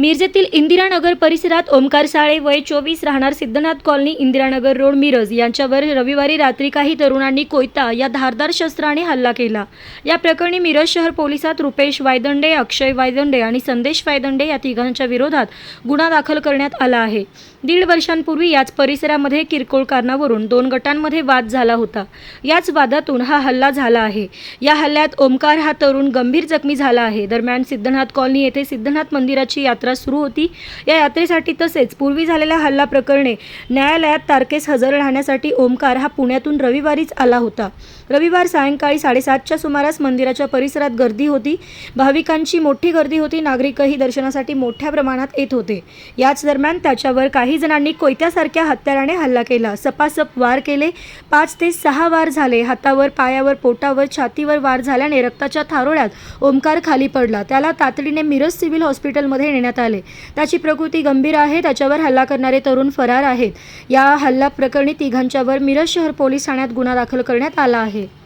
मिरजेतील इंदिरानगर परिसरात ओमकार साळे वय चोवीस राहणार सिद्धनाथ कॉलनी इंदिरानगर रोड मिरज. यांच्यावर रविवारी रात्री काही तरुणांनी कोयता या धारदार शस्त्राने हल्ला केला. या प्रकरणी मिरज शहर पोलिसात रुपेश वायदंडे अक्षय वायदंडे आणि संदेश वायदंडे या तिघांच्या विरोधात गुन्हा दाखल करण्यात आला आहे. दीड वर्षांपूर्वी याच परिसरामध्ये किरकोळ कारणावरून दोन गटांमध्ये वाद झाला होता. याच वादातून हा हल्ला झाला आहे. या हल्ल्यात ओमकार हा तरुण गंभीर जखमी झाला आहे. दरम्यान सिद्धनाथ कॉलनी येथे सिद्धनाथ मंदिराची यात्रा सुरू होती. या यात्रेसाठी तसेच पूर्वी झालेल्या हल्ला प्रकरणे न्यायालयात तारखेस हजर राहण्यासाठी ओमकार हा पुण्यातून रविवारीच आला होता. रविवार सायंकाळी साडेसातच्या सुमारास मंदिराच्या परिसरात गर्दी होती. भाविकांची मोठी गर्दी होती. नागरिकही दर्शनासाठी मोठ्या प्रमाणात येत होते. याच दरम्यान त्याच्यावर काही जणांनी कोयत्यासारख्या हत्याराने हल्ला केला. सपासप वार केले. पाच ते सहा वार झाले. हातावर पायावर पोटावर छातीवर वार झाल्याने रक्ताच्या थारोळ्यात ओमकार खाली पडला. त्याला तातडीने मिरज सिव्हिल हॉस्पिटलमध्ये नेण्यात आले. त्याची प्रकृती गंभीर आहे. त्याच्यावर हल्ला करणारे तरुण फरार आहेत. या हल्ला प्रकरणी तिघांच्यावर मिरज शहर पोलीस ठाण्यात गुन्हा दाखल करण्यात आला आहे.